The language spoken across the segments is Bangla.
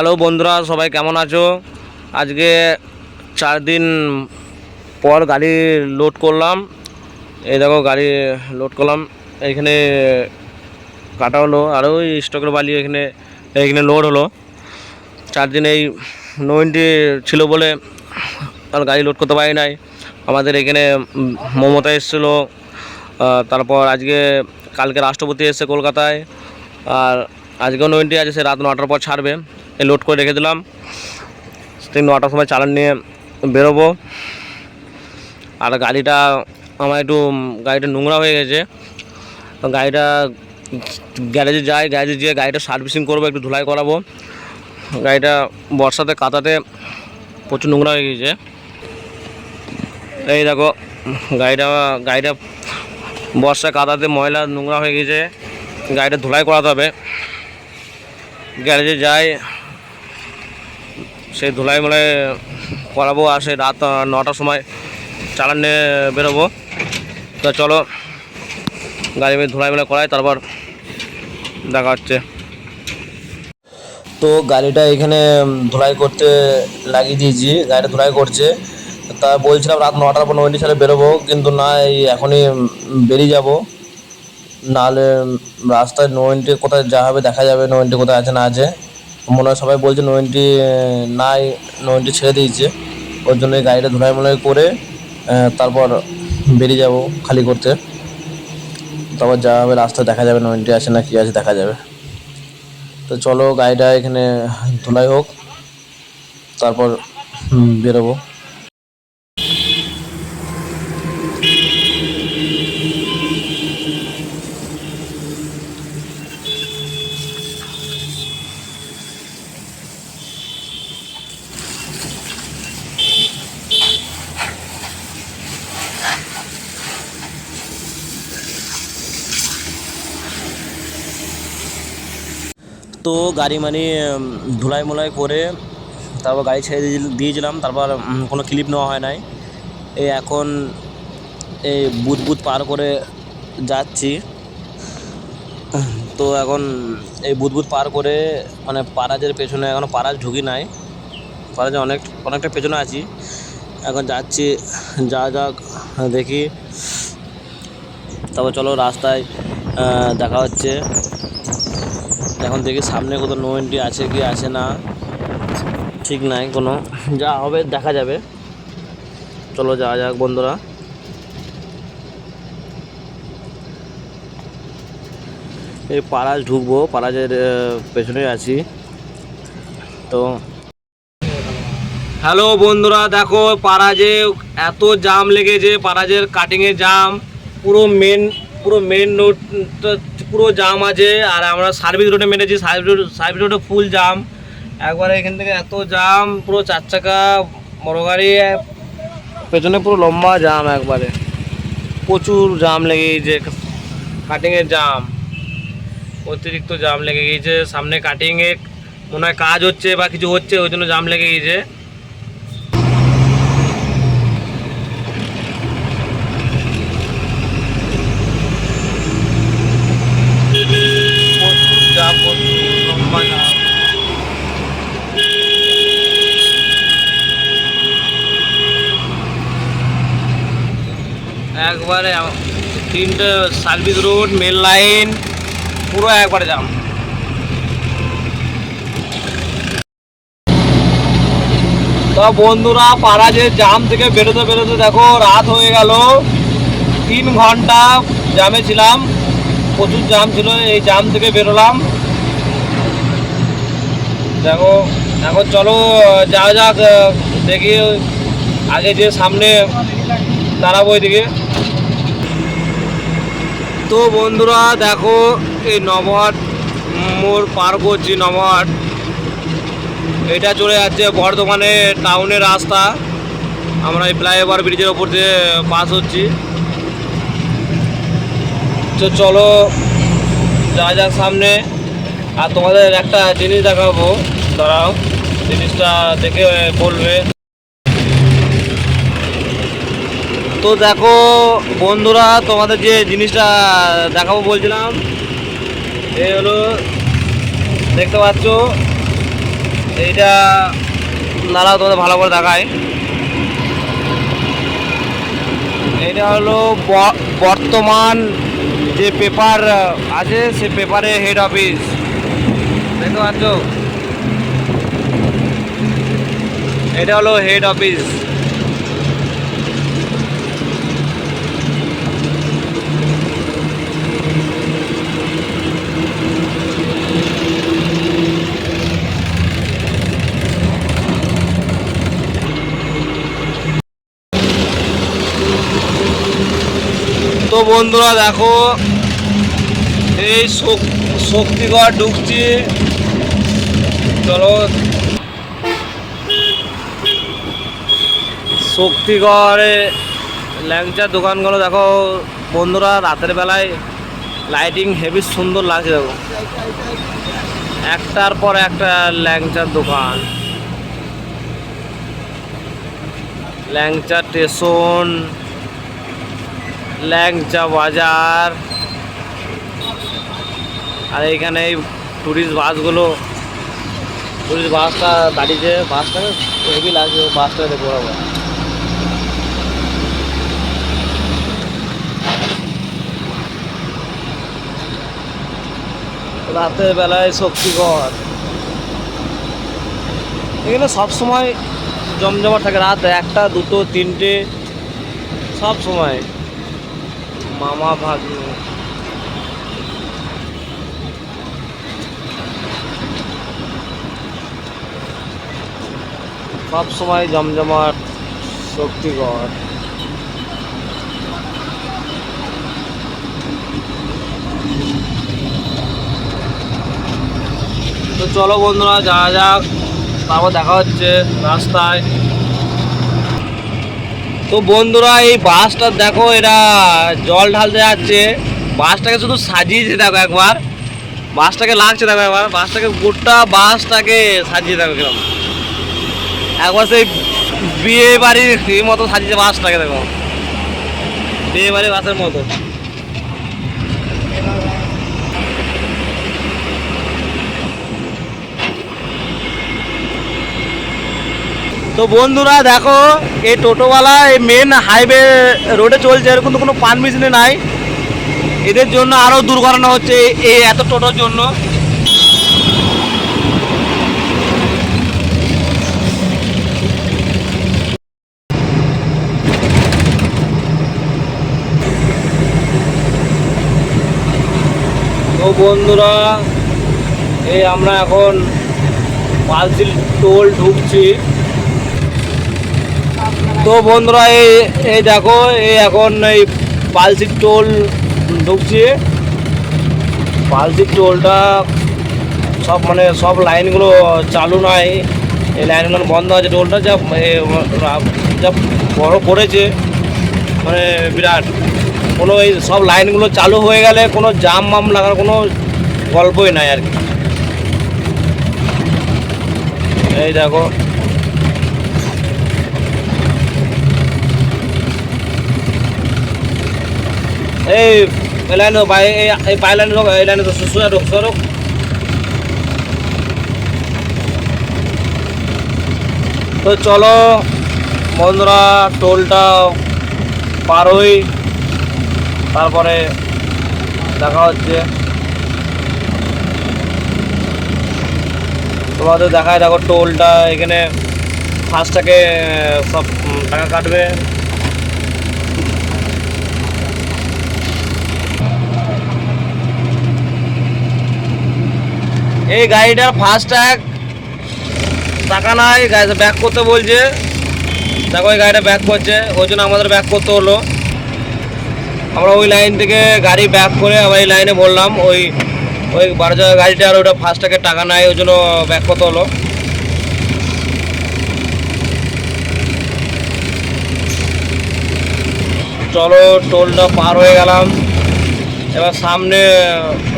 হ্যালো বন্ধুরা, সবাই কেমন আছো? আজকে চার দিন পর গাড়ি লোড করলাম। এই দেখো গাড়ি লোড করলাম। এইখানে কাটা হলো, আর ওই স্টকের বালি এখানে এইখানে লোড হলো। চার দিন এই নইনটি ছিল বলে আর গাড়ি লোড করতে পারি নাই। আমাদের এখানে মমতা এসেছিল তারপর আজকে কালকে রাষ্ট্রপতি এসেছে কলকাতায়। আর আজকেও নইনটি আছে, সে রাত নটার পর ছাড়বে। লোড করে রেখে দিলাম। ঠিক নটার সময় চালান নিয়ে বেরোবো। আর গাড়িটা আমার একটু, গাড়িটা নোংরা হয়ে গেছে। গাড়িটা গ্যারেজে যাই, গ্যারেজে গিয়ে গাড়িটা সার্ভিসিং করব, একটু ধুলাই করাবো। গাড়িটা বর্ষাতে কাতাতে প্রচুর নোংরা হয়ে গেছে। এই দেখো, গাড়িটা গাড়িটা বর্ষা কাদাতে ময়লা নোংরা হয়ে গেছে। গাড়িটা ধুলাই করাতে হবে। গ্যারেজে যাই সেই ধুলাই মলাই করাবো আর সেই রাত নটার সময় চালান নিয়ে বেরোবো। তো চলো, গাড়ি ধুলাই মেলা করাই, তারপর দেখা হচ্ছে। তো গাড়িটা এখানে ধুলাই করতে লাগিয়ে দিয়েছি, গাড়িটা ধুলাই করছে। তা বলছিলাম রাত নটার পর নয়টি সালে বেরোবো, কিন্তু না, এই এখনই বেরিয়ে যাব। নাহলে রাস্তায় নোয়েন্টি কোথায় যা হবে, দেখা যাবে নোয়েন্টি কোথায় আছে, না আছে। মনে হয় সবাই বলছে নয়েন্টি নাই, নয়েন্টি ছেড়ে দিয়েছে। ওর জন্য এই গাড়িটা ধুলাই মোলাই করে তারপর বেরিয়ে যাব খালি করতে। তারপর যা হবে রাস্তা দেখা যাবে নয়েন্টি আছে না কী আছে, দেখা যাবে। তো চলো গাড়িটা এখানে ধুলাই হোক, তারপর বেরোবো। তো গাড়ি মানে ধুলাই মোলাই করে তারপর গাড়ি ছেড়ে দিয়ে- দিয়েছিলাম তারপর কোনো ক্লিপ নেওয়া হয় নাই। এই এখন এই বুথ বুথ পার করে যাচ্ছি। তো এখন এই বুথ পার করে মানে পারাজের পেছনে এখনও পারাজ ঢুকি নাই। পারাজে অনেক অনেকটা পেছনে আছি। এখন যাচ্ছি, যা যাক, দেখি। তারপর চলো রাস্তায় দেখা হচ্ছে। এখন দেখি সামনে কোথাও নো এন্ট্রি আছে কি আছে না। ঠিক নাই কোনো। যা হবে দেখা যাবে। চলো যাওয়া যাক বন্ধুরা। এই পাড়াজ ঢুকবো পাড়াজের আহ, পেছনেই আছি। তো হ্যালো বন্ধুরা দেখো পাড়াজে এত জাম লেগেছে পাড়াজের কাটিংয়ে জাম পুরো মেন পুরো মেন রোডটা পুরো জাম আছে আর আমরা সার্ভিস রোডে মেরেছি সার্ভিস রোড সার্ভিস রোডে ফুল জাম একবারে এখান থেকে এত জাম পুরো চার চাকা, বড় গাড়ি, পেছনে পুরো লম্বা জাম একবারে। প্রচুর জাম লেগে গিয়েছে কাটিংয়ের জাম অতিরিক্ত জাম লেগে গিয়েছে, সামনে কাটিংয়ে মনে হয় কাজ হচ্ছে বা কিছু হচ্ছে, ওই জন্য জাম লেগে গিয়েছে প্রচুর জাম প্রচুর লম্বা জাম একবারে তিনটে সার্ভিস রোড মেন লাইন পুরো একবারে জাম তো বন্ধুরা, পাড়া যে জাম থেকে বেরোতে বেরোতে দেখো, রাত হয়ে গেল। তিন ঘণ্টা জামে ছিলাম। প্রচুর জাম ছিল, এই জাম থেকে বেরোলাম। দেখো, এখন চলো যাওয়া যাক, দেখি, আগে যে সামনে দাঁড়াবো ওইদিকে তো বন্ধুরা দেখো, এই নমহাট মোড় পার করছি, নবহাট। এটা চলে যাচ্ছে বর্ধমানে টাউনের রাস্তা। আমরা এই ফ্লাইওভার ব্রিজের ওপর দিয়ে পাস হচ্ছি। তো চলো যা যাক সামনে। আর তোমাদের একটা জিনিস দেখাবো, দাঁড়াও, জিনিসটা দেখে বলবে। তো দেখো, বন্ধুরা, তোমাদের যে জিনিসটা দেখাবো বলছিলাম এই হলো, দেখতে পাচ্ছ, এইটা দাঁড়াও, তোমাদের ভালো করে দেখায় এটা হলো বর্তমান যে পেপার আছে, সে পেপারে হেড অফিস দেখতে পাচ্ছ? এটা হলো হেড অফিস তো বন্ধুরা দেখো, এই শক- শক্তিগড় ঢুকছি। চলো। শক্তিগড়ে ল্যাংচার দোকানগুলো দেখো, বন্ধুরা রাতের বেলায় লাইটিং হেভি সুন্দর লাগছে দেখো। একটার পর একটা ল্যাংচার দোকান। ল্যাংচা স্টেশন ল্যাংচা বাজার। আর এইখানে এই টুরিস্ট বাসগুলো টুরিস্ট বাসটা দাঁড়িয়েছে বাসটা হেভি লাগছে বাসটা দেখব আবার। রাতের বেলায় শক্তিগড়। এখানে সবসময় জমজমাট থাকে, রাত একটা, দুটো, তিনটে, সব সময়। মামা ভাগ্নে। সব সময় জমজমাট শক্তিগড়। তো চলো বন্ধুরা, যাওয়া যাক। তারপর দেখা হচ্ছে রাস্তায়। তো বন্ধুরা, এই বাসটা দেখো, এরা জল ঢালতে যাচ্ছে। বাসটাকে শুধু সাজিয়েছে দেখো একবার। বাসটাকে লাগছে দেখো একবার। বাসটাকে, গোটা বাসটাকে সাজিয়ে দেখো কীরকম একবার সেই বিয়ে বাড়ির মতো সাজিয়েছে বাসটাকে দেখো। বিয়ে বাড়ির বাসের মতো। তো বন্ধুরা দেখো, এই টোটোওয়ালা, এই মেন হাইওয়ে রোডে চলছে এরকম তো কোনো পারমিশনে নাই। এদের জন্য আরও দুর্ঘটনা হচ্ছে এই- এত টোটোর জন্য। তো বন্ধুরা, এই আমরা এখন পালসিল টোল ঢুকছি। তো বন্ধুরা, এই এই দেখো, এই এখন এই পালসির টোল ঢুকছি। পালসির টোলটা সব মানে সব লাইনগুলো চালু নাই। এই লাইনগুলো বন্ধ আছে, টোলটা যা যা বড় করেছে মানে বিরাট। কোনো এই সব লাইনগুলো চালু হয়ে গেলে কোনো জাম মাম লাগার কোনো গল্পই নাই আর কি। এই দেখো এই লাইনে বাই এই বাই লাইনে ঢোক এই লাইনে সোজা ঢোক সোজা ঢোক তো চলো বন্ধুরা টোলটা পার হই তারপরে দেখা হচ্ছে। তোমাদের দেখায় দেখো টোলটা এখানে ফার্স্টটাকে সব টাকা কাটবে। এই গাড়িটার ফার্স্ট ট্যাগ টাকা নাই গাড়ি ব্যাক করতে বলছে। দেখো এই গাড়িটা ব্যাক করছে ওই জন্য আমাদের ব্যাক করতে হলো। আমরা ওই লাইন থেকে গাড়ি ব্যাক করে আবার এই লাইনে বললাম, ওই ওই বারো গাড়িটা আর ওটা ফার্স্ট ট্যাগের টাকা নাই ওই জন্য ব্যাক করতে হলো। চলো টোলটা পার হয়ে গেলাম। এবার সামনে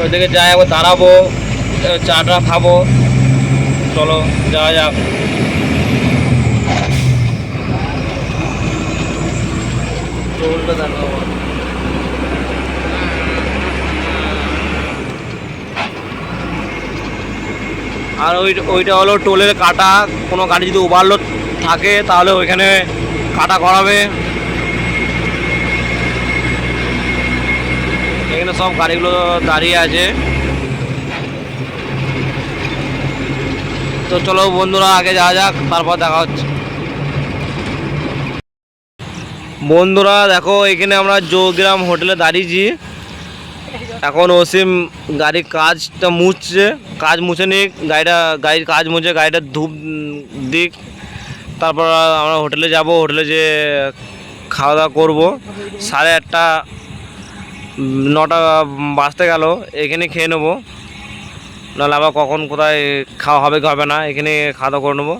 ওইদিকে যাই একবার দাঁড়াবো। চাটা খাব। চলো যাওয়া যাক। টোলটা দেখাবো আর ওই ওইটা হলো টোলের কাটা। কোনো গাড়ি যদি ওভারলোড থাকে তাহলে ওইখানে কাটা করাবে। এখানে সব গাড়িগুলো দাঁড়িয়ে আছে। তো চলো বন্ধুরা, আগে যাওয়া যাক, তারপর দেখা হচ্ছে। বন্ধুরা, দেখো, এখানে আমরা যোগগ্রাম হোটেলে দাঁড়িয়েছি। এখন অসীম গাড়ির কাজটা মুছছে, কাজ মুছে নিক, গাড়িটা, গাড়ির কাজ মুছে, গাড়িটা ধূপ দিক। তারপর আমরা হোটেলে যাব, হোটেলে যে খাওয়া দাওয়া করব। সাড়ে আটটা, নটা বাজতে গেল, এখানে খেয়ে নেব। নাহলে আবার কখন কোথায় খাওয়া হবে কি হবে না, এখানে খাওয়া দাওয়া করে নেব।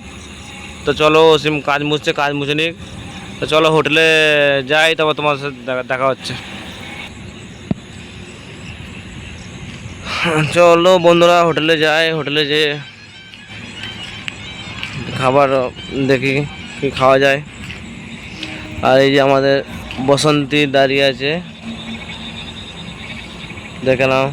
তো চলো অসীম কাজ মুছছে, কাজ মুছে নিক। তো চলো হোটেলে যাই, তারপর তোমার সাথে দেখা হচ্ছে। চলো বন্ধুরা, হোটেলে যাই, হোটেলে যে খাবার দেখি কি খাওয়া যায়। আর এই যে আমাদের বসন্তী দাঁড়িয়ে আছে। দেখে নাও।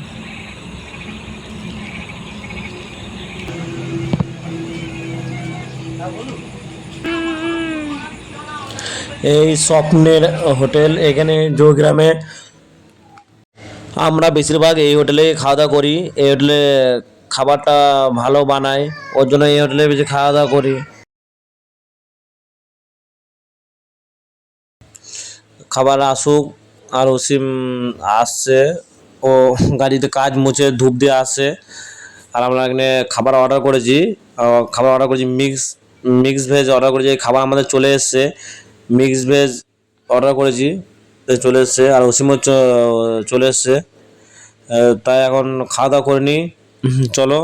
এই স্বপ্নের হোটেল। এখানে জোগ্রামে আমরা বেশিরভাগ এই হোটেলে খাওয়া দাওয়া করি। এই হোটেলে খাবারটা ভালো বানায়। ওর জন্য এই হোটেলে বেশি খাওয়া দাওয়া করি। খাবার আসুক, আর অসীম আসছে। ও গাড়িতে কাজ মুছে ধূপ দিয়ে আসছে। আর আমরা এখানে খাবার অর্ডার করেছি। খাবার অর্ডার করেছি মিক্স মিক্স ভেজ অর্ডার করেছি। খাবার আমাদের চলে এসছে। মিক্স ভেজ অর্ডার করেছি। চলে এসছে, আর অসীমও চলে এসছে। তাই এখন খাওয়া দাওয়া করে নিই চলো,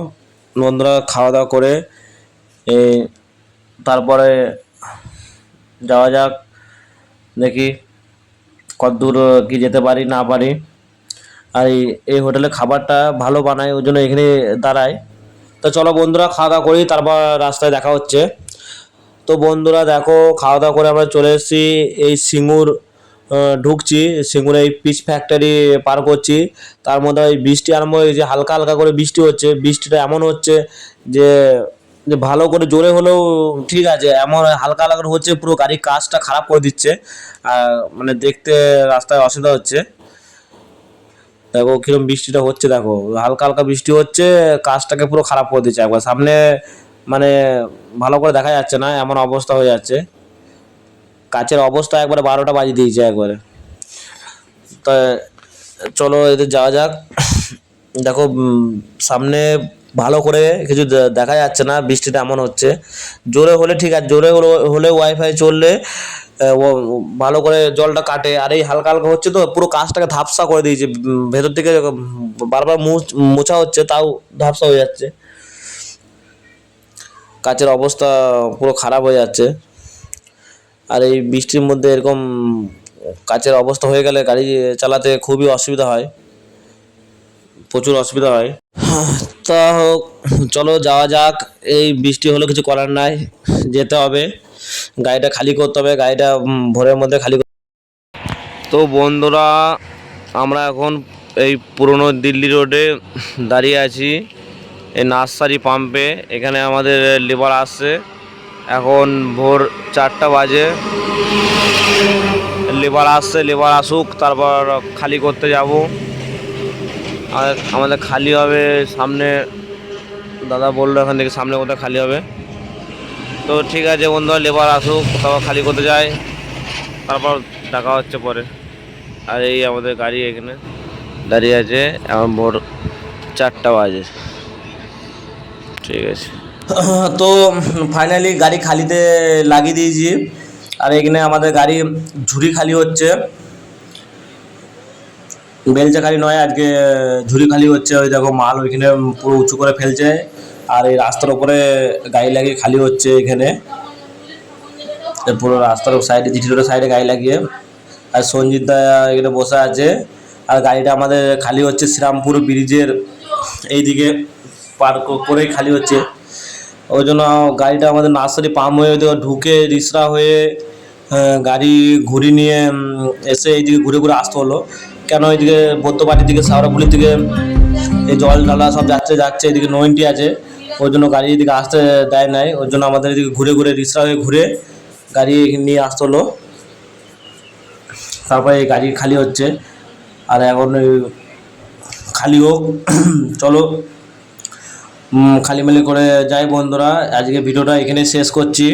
বন্ধুরা, খাওয়া দাওয়া করে তারপরে যাওয়া যাক। দেখি কতদূর কি যেতে পারি, না পারি। আর এই হোটেলে খাবারটা ভালো বানায়, ওই জন্য এখানে দাঁড়ায়। তো চলো বন্ধুরা, খাওয়া দাওয়া করি, তারপর রাস্তায় দেখা হচ্ছে। তো বন্ধুরা দেখো, খাওয়া দাওয়া করে আমরা চলে এসেছি। এই সিঙ্গুর ঢুকছি। সিঙ্গুর এই পিচ ফ্যাক্টরি পার করছি। তার মধ্যে ওই বৃষ্টি আরম্ভ হয়েছে হালকা হালকা করে বৃষ্টি হচ্ছে। বৃষ্টিটা এমন হচ্ছে যে যে ভালো করে জোরে হলেও ঠিক আছে, এমন হালকা হালকা করে হচ্ছে পুরো গাড়ির কাজটা খারাপ করে দিচ্ছে। আর মানে দেখতে রাস্তায় অসুবিধা হচ্ছে। দেখো কীরকম বৃষ্টিটা হচ্ছে, দেখো। হালকা হালকা বৃষ্টি হচ্ছে, কাজটাকে পুরো খারাপ করে দিচ্ছে। একবার সামনে মানে ভালো করে দেখা যাচ্ছে না, এমন অবস্থা হয়ে যাচ্ছে। কাচের অবস্থা একবারে বারোটা বাজিয়ে দিয়েছে একবারে। তা, চলো এদের যাওয়া যাক। দেখো সামনে ভালো করে কিছু দেখা যাচ্ছে না, বৃষ্টিটা এমন হচ্ছে। জোরে হলে ঠিক আছে, জোরে হলে- ওয়াইফাই চললে ভালো করে জলটা কাটে। আর এই হালকা হালকা হচ্ছে তো, পুরো কাজটাকে ধাপসা করে দিয়েছে। ভেতর থেকে বারবার মোছা হচ্ছে, তাও ধাপসা হয়ে যাচ্ছে। কাচের অবস্থা পুরো খারাপ হয়ে যাচ্ছে। আর এই বৃষ্টির মধ্যে এরকম কাচের অবস্থা হয়ে গেলে গাড়ি চালাতে খুবই অসুবিধা হয়। প্রচুর অসুবিধা হয়। তা হোক, চলো যাওয়া যাক। এই বৃষ্টি হলো কিছু করার নাই, যেতে হবে। গাড়িটা খালি করতে হবে, গাড়িটা ভোরের মধ্যে খালি তো বন্ধুরা, আমরা এখন এই পুরনো দিল্লি রোডে দাঁড়িয়ে আছি। এই নার্সারি পাম্পে এখানে আমাদের লেবার আসছে। এখন ভোর চারটা বাজে। লেবার আসছে, লেবার আসুক, তারপর খালি করতে যাব। আর আমাদের খালি হবে সামনে, দাদা বলল এখান থেকে সামনে কোথায় খালি হবে। তো ঠিক আছে বন্ধুরা লেবার আসুক তারপর খালি করতে যায়। তারপর দেখা হচ্ছে পরে। আর এই আমাদের গাড়ি এখানে দাঁড়িয়ে আছে, এখন ভোর চারটা বাজে। ঠিক আছে। তো ফাইনালি গাড়ি খালিতে লাগিয়ে দিয়েছি। আর এখানে আমাদের গাড়ি ঝুড়ি খালি হচ্ছে। বেলচা খালি নয়, আজকে ঝুড়ি খালি হচ্ছে। ওই দেখো মাল ওইখানে পুরো উঁচু করে ফেলছে। আর এই রাস্তার উপরে গাড়ি লাগিয়ে খালি হচ্ছে এখানে। পুরো রাস্তার সাইডে জিটি রোডের সাইডে গাড়ি লাগিয়ে। আর সঞ্জিত দা এখানে বসে আছে। আর গাড়িটা আমাদের খালি হচ্ছে শ্রীরামপুর ব্রিজের এইদিকে। পার ক- করেই খালি হচ্ছে। ওই জন্য গাড়িটা আমাদের নার্সারি পাম্প হয়ে ঢুকে রিসরা হয়ে গাড়ি ঘুরি নিয়ে এসে এইদিকে ঘুরে ঘুরে আসতে হলো। কেন এইদিকে বৌদ্ধবাড়ির দিকে সাওড়াপুলির দিকে, এই জল ডালা সব যাচ্ছে যাচ্ছে, এদিকে নইনটি আছে। ওই জন্য গাড়ি এদিকে আসতে দেয় নাই। ওই জন্য আমাদের এদিকে ঘুরে ঘুরে রিক্সা হয়ে ঘুরে গাড়ি নিয়ে আসতে হলো। তারপরে গাড়ি খালি হচ্ছে। আর এখন খালি হোক, চলো। উম, খালি মালি করে যাই বন্ধুরা আজকে ভিডিওটা এখানে শেষ করছি।